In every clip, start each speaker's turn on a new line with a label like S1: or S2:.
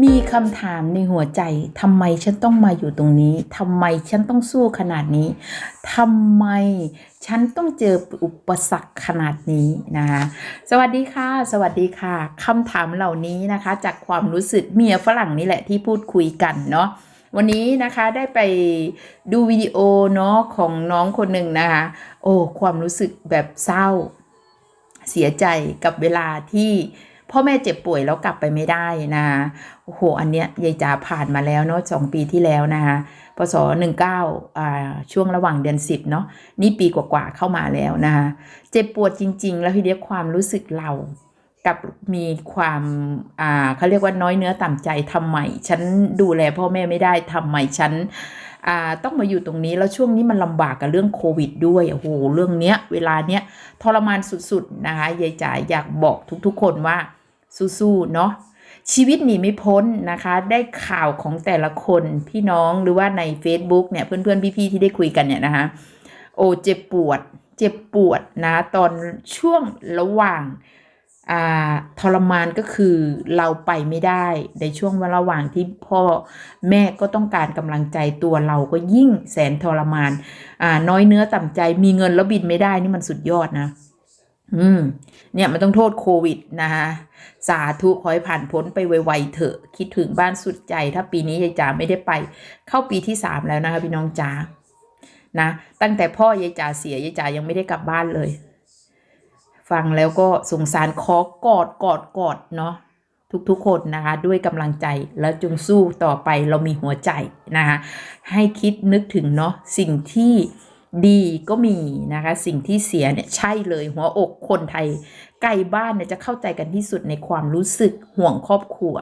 S1: มีคำถามในหัวใจทำไมฉันต้องมาอยู่ตรงนี้ทำไมฉันต้องสู้ขนาดนี้ทำไมฉันต้องเจออุปสรรคขนาดนี้นะคะสวัสดีค่ะ สวัสดีค่ะคำถามเหล่านี้นะคะ จากความรู้สึกเมียฝรั่งนี่แหละที่พูดคุยกันเนาะวันนี้นะคะได้ไปดูวิดีโอเนาะของน้องคนหนึ่งนะคะโอ้ความรู้สึกแบบเศร้า เสียใจกับเวลาที่ พ่อแม่เจ็บป่วยแล้วกลับไปไม่ได้นะโอ้โหอันเนี้ยยายจ๋าผ่านมาแล้วเนาะสองปีที่แล้วนะคะพศหนึ่งเก้าอ่าช่วงระหว่างเดือนสิบเนาะนี่ปีกว่าๆเข้ามาแล้วนะคะเจ็บปวดจริง ๆ แล้วทีเดียวความรู้สึกเรากับมีความอ่าเขาเรียกว่าน้อยเนื้อต่ำใจทำไมฉันดูแลพ่อแม่ไม่ได้ทำไมฉันอ่าต้องมาอยู่ตรงนี้แล้วช่วงนี้มันลำบากกับเรื่องโควิดด้วยโอ้โหเรื่องเนี้ยเวลาเนี้ยทรมานสุดๆนะคะยายจ๋าอยากบอกทุกๆคนว่า สู้ๆเนาะชีวิตหนีไม่พ้นนะคะ ได้ข่าวของแต่ละคนพี่น้องหรือว่าใน Facebook เนี่ยเพื่อนๆ พี่ๆ ที่ได้คุยกันเนี่ยนะคะ โอ้เจ็บปวด เจ็บปวดนะ ตอนช่วงระหว่างทรมานก็คือเราไปไม่ได้ในช่วงระหว่างที่พ่อแม่ก็ต้องการกำลังใจตัวเราก็ยิ่งแสนทรมานน้อยเนื้อต่ำใจมีเงินแล้วบินไม่ได้นี่มันสุดยอดนะ อืม เนี่ยมันต้องโทษโควิดนะคะสาธุขอให้ผ่านพ้นไปไวๆเถอะ คิดถึงบ้านสุดใจ ถ้าปีนี้ยายจ๋าไม่ได้ไป เข้าปีที่สามแล้วนะคะพี่น้องจ๋านะ ตั้งแต่พ่อยายจ๋าเสียยายจ๋ายังไม่ได้กลับบ้านเลย ฟังแล้วก็สงสารขอกอดกอดกอดเนาะทุกๆคนนะคะด้วยกำลังใจแล้วจงสู้ต่อไปเรามีหัวใจนะคะให้คิดนึกถึงเนาะสิ่งที่ ดีก็มีนะคะ สิ่งที่เสียเนี่ยใช่เลยหัวอกคนไทยไกลบ้านเนี่ยจะเข้าใจกันที่สุดในความรู้สึกห่วงครอบครัว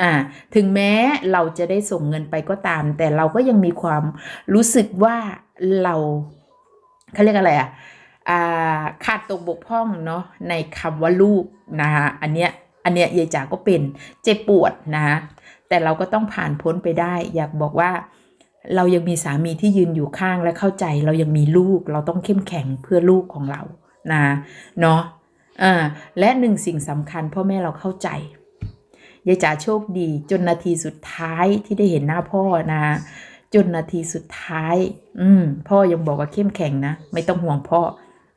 S1: อ่าถึงแม้เราจะได้ส่งเงินไปก็ตาม แต่เราก็ยังมีความรู้สึกว่าเราเขาเรียกอะไรอะอ่าขาดตกบกพร่องเนาะในคำว่าลูกนะคะอันเนี้ยอันเนี้ยยายจ๋าก็เป็นเจ็บปวดนะคะแต่เราก็ต้องผ่านพ้นไปได้ อยากบอกว่า เรายังมีสามีที่ยืนอยู่ข้างและเข้าใจ เรายังมีลูก เราต้องเข้มแข็งเพื่อลูกของเรานะเนาะอ่าและหนึ่งสิ่งสำคัญพ่อแม่เราเข้าใจยายจ๋าโชคดี จนนาทีสุดท้ายที่ได้เห็นหน้าพ่อนะ จนนาทีสุดท้าย อืมพ่อยังบอกว่าเข้มแข็งนะ ไม่ต้องห่วงพ่อ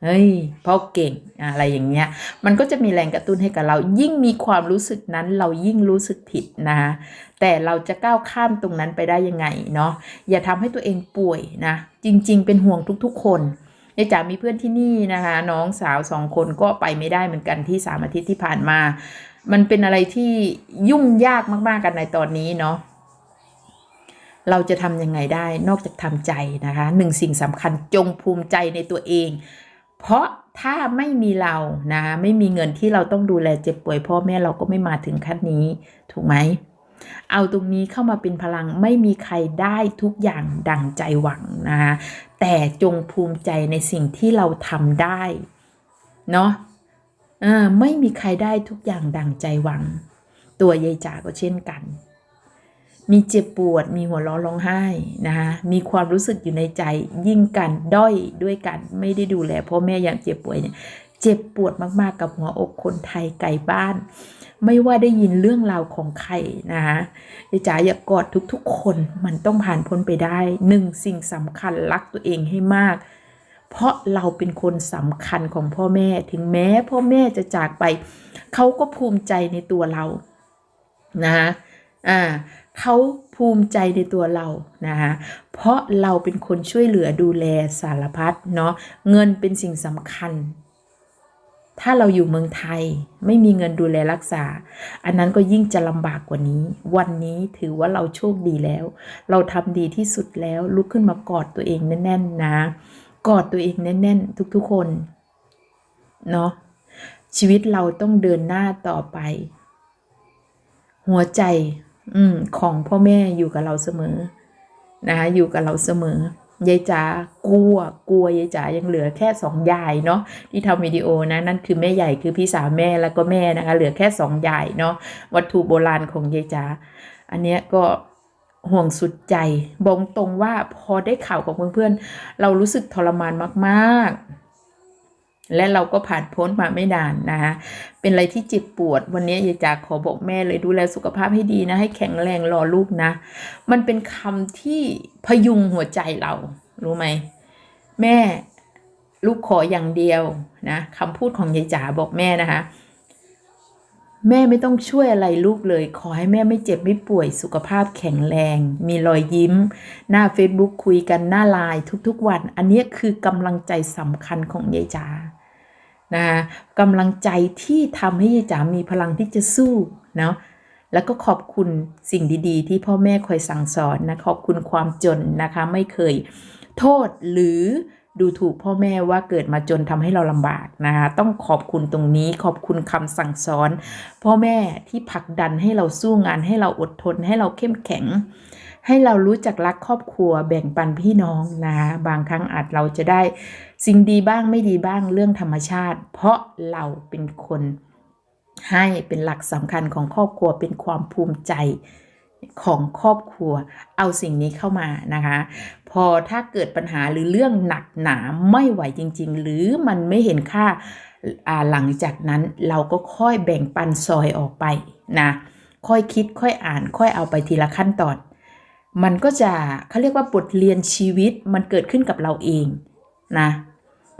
S1: เฮ้ยพ่อเก่งอะไรอย่างเงี้ย มันก็จะมีแรงกระตุ้นให้กับเรา ยิ่งมีความรู้สึกนั้นเรายิ่งรู้สึกผิดนะแต่เราจะก้าวข้ามตรงนั้นไปได้ยังไงเนาะอย่าทำให้ตัวเองป่วยนะจริง ๆ เป็นห่วงทุกๆ คนยายจ๋ามีเพื่อนที่นี่นะคะ น้องสาวสองคนก็ไปไม่ได้เหมือนกันที่สามอาทิตย์ที่ผ่านมา มันเป็นอะไรที่ยุ่งยากมากๆกันในตอนนี้เนาะเราจะทำยังไงได้นอกจากทำใจนะคะหนึ่งสิ่งสำคัญจงภูมิใจในตัวเอง เพราะถ้าไม่มีเรานะ ไม่มีเงินที่เราต้องดูแลเจ็บป่วยพ่อแม่เราก็ไม่มาถึงขั้นนี้ ถูกไหม เอาตรงนี้เข้ามาเป็นพลังไม่มีใครได้ทุกอย่างดังใจหวังนะคะแต่จงภูมิใจในสิ่งที่เราทำได้ เนาะไม่มีใครได้ทุกอย่างดังใจหวัง ตัวยายจ๋าก็เช่นกัน มีเจ็บปวด มีหัวเร้อร้องไห้นะคะมีความรู้สึกอยู่ในใจ ยิ่งกันด้อยด้วยกันไม่ได้ดูแลพ่อแม่อย่างเจ็บป่วยเนี่ยเจ็บปวดมากๆกับหัวอกคนไทยไกลบ้าน ไม่ว่าได้ยินเรื่องราวของใครนะคะจ๋าอย่ากอดทุกๆ คนมันต้องผ่านพ้นไปได้หนึ่งสิ่งสำคัญรักตัวเองให้มาก เพราะเราเป็นคนสำคัญของพ่อแม่ถึงแม้พ่อแม่จะจากไป เขาก็ภูมิใจในตัวเรานะคะอ่า เขาภูมิใจในตัวเรานะคะเพราะเราเป็นคนช่วยเหลือดูแลสารพัดเนาะเงินเป็นสิ่งสำคัญ ถ้าเราอยู่เมืองไทยไม่มีเงินดูแลรักษา อันนั้นก็ยิ่งจะลำบากกว่านี้ วันนี้ถือว่าเราโชคดีแล้ว เราทำดีที่สุดแล้วลุกขึ้นมากอดตัวเองแน่นๆนะ กอดตัวเองแน่น ๆ ทุกๆคนเนาะชีวิตเราต้องเดินหน้าต่อไป หัวใจ อืม ของพ่อแม่อยู่กับเราเสมอ นะคะอยู่กับเราเสมอยายจ๋ากลัวกลัวยายจ๋ายังเหลือแค่สองยายเนาะที่ทำวิดีโอนะนั่นคือแม่ใหญ่คือพี่สาวแม่แล้วก็แม่นะคะเหลือแค่สองยายเนาะวัตถุโบราณของยายจ๋าอันเนี้ยก็ห่วงสุดใจบอกตรงว่าพอได้ข่าวของเพื่อนๆเรารู้สึกทรมานมาก และเราก็ผ่านพ้นมาไม่นานนะคะเป็นอะไรที่เจ็บปวด วันนี้ยายจ๋าขอบอกแม่เลยดูแลสุขภาพให้ดีนะ ให้แข็งแรงรอลูกนะ มันเป็นคำที่พยุงหัวใจเรา รู้ไหม แม่ลูกขออย่างเดียวนะคำพูดของยายจ๋าบอกแม่นะคะแม่ไม่ต้องช่วยอะไรลูกเลย ขอให้แม่ไม่เจ็บไม่ป่วยสุขภาพแข็งแรง มีรอยยิ้ม หน้า Facebook คุยกันหน้าไลน์ทุกๆวัน อันนี้คือกำลังใจสำคัญของยายจ๋า นะกำลังใจที่ทำให้ยายจ๋ามีพลังที่จะสู้เนาะแล้วก็ขอบคุณสิ่งดีๆ ที่พ่อแม่คอยสั่งสอนนะขอบคุณความจนนะคะ ไม่เคยโทษหรือดูถูกพ่อแม่ว่าเกิดมาจนทำให้เราลำบากนะคะต้องขอบคุณตรงนี้ขอบคุณคำสั่งสอน พ่อแม่ที่ผลักดันให้เราสู้งานให้เราอดทนให้เราเข้มแข็ง ให้เรารู้จักรักครอบครัวแบ่งปันพี่น้องนะคะบางครั้งอาจเราจะได้สิ่งดีบ้างไม่ดีบ้างเรื่องธรรมชาติ เพราะเราเป็นคนให้เป็นหลักสำคัญของครอบครัวเป็นความภูมิใจของครอบครัว เอาสิ่งนี้เข้ามานะคะ พอถ้าเกิดปัญหาหรือเรื่องหนักหนาไม่ไหวจริง ๆ หรือมันไม่เห็นค่าอ่าหลังจากนั้นเราก็ค่อยแบ่งปันซอยออกไปนะค่อยคิดค่อยอ่านค่อยเอาไปทีละขั้นตอน มันก็จะเขาเรียกว่าบทเรียนชีวิตมันเกิดขึ้นกับเราเองนะ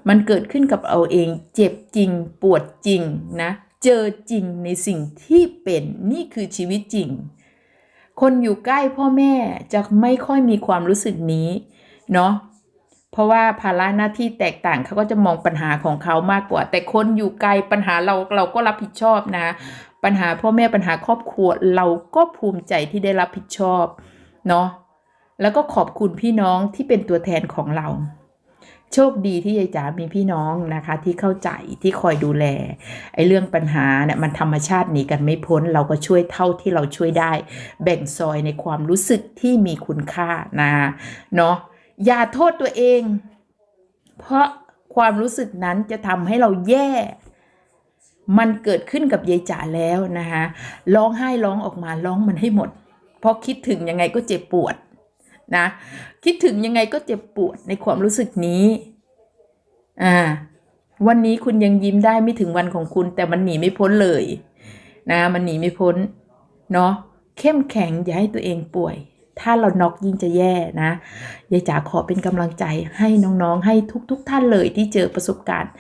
S1: มันเกิดขึ้นกับเราเองเจ็บจริงปวดจริงนะเจอจริงในสิ่งที่เป็นนี่คือชีวิตจริง คนอยู่ใกล้พ่อแม่จะไม่ค่อยมีความรู้สึกนี้เนาะเพราะว่าภาระหน้าที่แตกต่างเขาก็จะมองปัญหาของเขามากกว่า แต่คนอยู่ไกลปัญหาเราเราก็รับผิดชอบนะ ปัญหาพ่อแม่ปัญหาครอบครัวเราก็ภูมิใจที่ได้รับผิดชอบ เนาะแล้วก็ขอบคุณพี่น้องที่เป็นตัวแทนของเรา โชคดีที่ยายจ๋ามีพี่น้องนะคะ ที่เข้าใจที่คอยดูแลไอ้เรื่องปัญหาเนี่ยมันธรรมชาติหนีกันไม่พ้น เราก็ช่วยเท่าที่เราช่วยได้ แบ่งซอยในความรู้สึกที่มีคุณค่านะเนาะอย่าโทษตัวเอง เพราะความรู้สึกนั้นจะทำให้เราแย่ มันเกิดขึ้นกับยายจ๋าแล้วนะคะร้องไห้ร้องออกมาร้องมันให้หมด เพราะคิดถึงยังไงก็เจ็บปวดนะคิดถึงยังไงก็เจ็บปวดในความรู้สึกนี้อ่าวันนี้คุณยังยิ้มได้ไม่ถึงวันของคุณ แต่มันหนีไม่พ้นเลยนะมันหนีไม่พ้นเนาะเข้มแข็งอย่าให้ตัวเองป่วย ถ้าเราน็อกยิ่งจะแย่นะยายจ๋าขอเป็นกำลังใจให้น้องๆ ให้ทุกๆทท่านเลยที่เจอประสบการณ์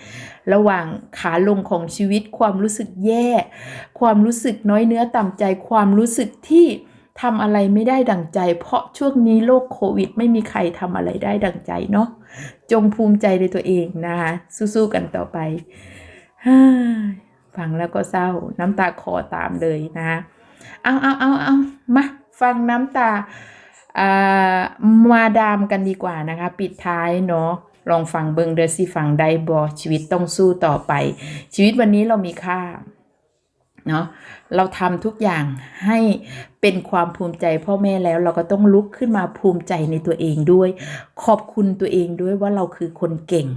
S1: ระหว่างขาลงของชีวิตความรู้สึกแย่ ความรู้สึกน้อยเนื้อต่ำใจความรู้สึกที่ ทำอะไรไม่ได้ดั่งใจ เพราะช่วงนี้โรคโควิด ไม่มีใครทำอะไรได้ดั่งใจเนาะจงภูมิใจในตัวเองนะคะสู้ๆกันต่อไปฟังแล้วก็เศร้าน้ำตาคอตามเลยนะเอาเอาเอาเอามาฟังน้ำตาอามาดามกันดีกว่านะคะ ปิดท้ายเนาะลองฟังเบิงเดอสิฟังได้บอชีวิตต้องสู้ต่อไป ชีวิตวันนี้เรามีค่า เนาะเราทำทุกอย่างให้เป็นความภูมิใจพ่อแม่แล้วเราก็ต้องลุกขึ้นมาภูมิใจในตัวเองด้วย ขอบคุณตัวเองด้วยว่าเราคือคนเก่ง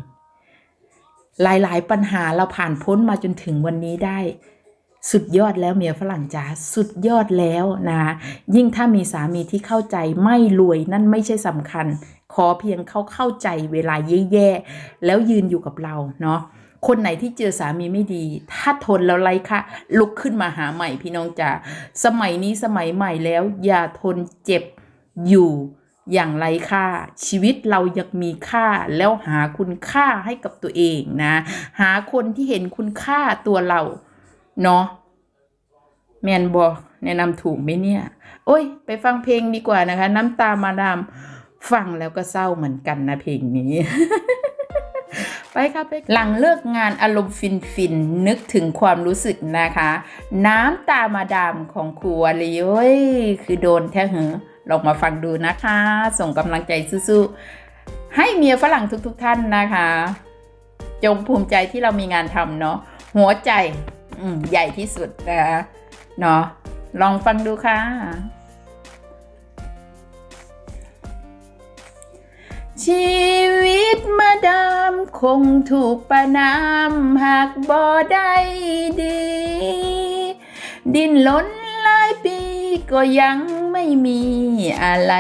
S1: หลายๆ ปัญหาเราผ่านพ้นมาจนถึงวันนี้ได้ สุดยอดแล้วเมียฝรั่งจ๋าสุดยอดแล้วนะยิ่งถ้ามีสามีที่เข้าใจไม่รวยนั่นไม่ใช่สำคัญ ขอเพียงเขาเข้าใจเวลาแย่ๆแล้วยืนอยู่กับเราเนาะ คนไหนที่เจอสามีไม่ดี ถ้าทนแล้วไรค่ะลุกขึ้นมาหาใหม่พี่น้องจ๋าสมัยนี้สมัยใหม่แล้ว อย่าทนเจ็บอยู่อย่างไรค่าชีวิตเรายังมีค่าแล้วหาคุณค่าให้กับตัวเองนะ หาคนที่เห็นคุณค่าตัวเรา เนาะแมนบอแนะนำถูกไหมเนี่ย โอ้ย ไปฟังเพลงดีกว่านะคะ น้ำตามาดามฟังแล้วก็เศร้าเหมือนกันนะเพลงนี้ ไปครับไปหลังเลิกงานอารมณ์ฟินฟินนึกถึงความรู้สึกนะคะ น้ำตามาดามของครูวลีโอ้ยคือโดนแท้เหอลองมาฟังดูนะคะ ส่งกำลังใจสู้ๆให้เมียฝรั่งทุก ๆทท่านนะคะ จงภูมิใจที่เรามีงานทำเนาะหัวใจอืใหญ่ที่สุดนะคะเนาะลองฟังดูค่ะ ชีวิตมาดามคงถูกประนามหากบ่ได้ดี ดินล้นหลายปีก็ยังไม่มีอะไร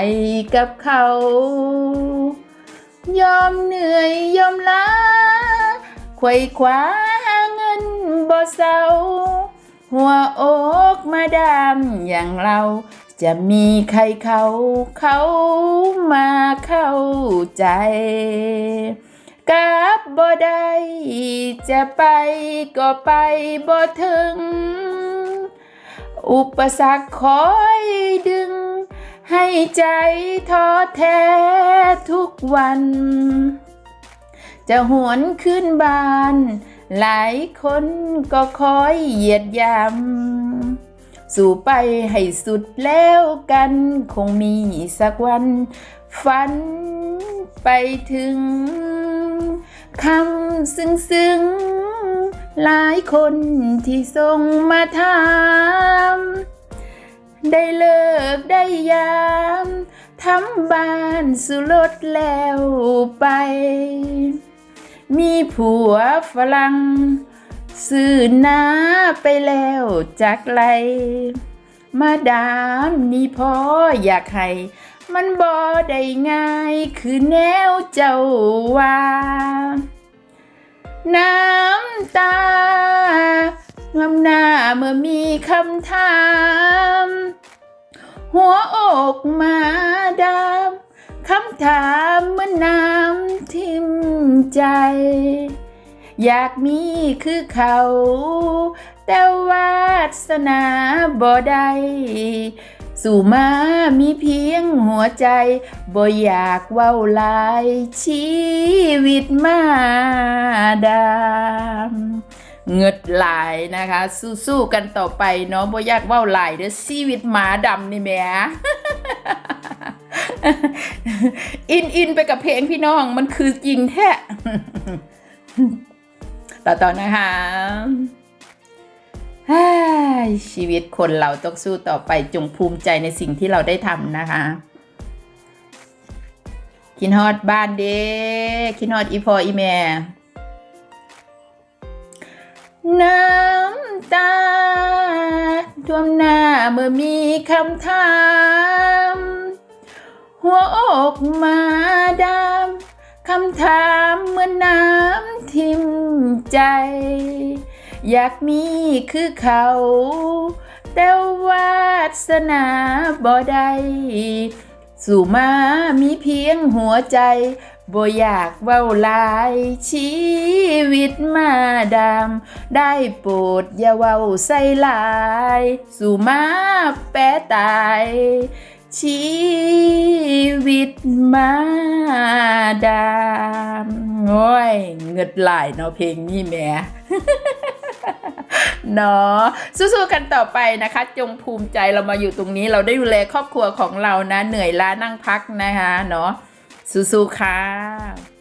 S1: กับเขา ยอมเหนื่อยยอมล้าควยคว้าหาเงินบ่เศร้าหัวอกมาดามอย่างเรา จะมีใครเขาเขามาเข้าใจกับบ่ได้จะไปก็ไปบ่ถึง อุปสรรคคอยดึง ให้ใจท้อแท้ทุกวัน จะหวนขึ้นบาน หลายคนก็คอยเหยียดยำ สู่ไปให้สุดแล้วกันคงมีสักวัน ฝันไปถึงคำซึ้งซึ้งๆหลายคนที่ส่งมาถามได้เลิกได้ยามทำบ้านสุรดแล้วไป มีผัวฝรั่ง สื่อหน้าไปแล้วจากไร มาดามนี่พออยากให้ มันบ่ได้ง่ายคือแนวเจ้าว่าน้ำตางามหน้าเมื่อมีคำถาม หัวอกมาดามคำถามเมื่อนน้ำทิมใจ อยากมีคือเขา แต่วาสนาบ่ได้สู่มามีเพียงหัวใจบ่อยากเว้าลายชีวิตมาดามเงึดหลายนะคะ สู้ๆกันต่อไปเนาะบ่อยากเว้าหลายเด้อชีวิตหมาดำนี่แหม่อินอินไปกับเพลงพี่น้องมันคือจริงแท้ ต่อต่อนะคะชีวิตคนเราต้องสู้ต่อไปจงภูมิใจในสิ่งที่เราได้ทำนะคะคินฮอดบ้านเด้คินฮอดอีพออีแม่น้ำตาท่วมหน้าเมื่อมีคำถาม หัวอกมาดามคำถามเหมือนน้ำ ทิมใจ อยากมีคือเขา แต่วาสนาบ่ได้สู่มามีเพียงหัวใจบ่อยากเว้าลายชีวิตมาดามได้โปรดอย่าเว้าใส่ลาย สู่มาแปะตาย ชีวิตมาดาม โอ้ยเงิดหลายเนาะเพลงนี้แหม่เนาะสู้ๆกันต่อไปนะคะ จงภูมิใจเรามาอยู่ตรงนี้ เราได้ดูแลครอบครัวของเรานะ เหนื่อยล้านั่งพักนะคะเนาะสู้ๆค่ะ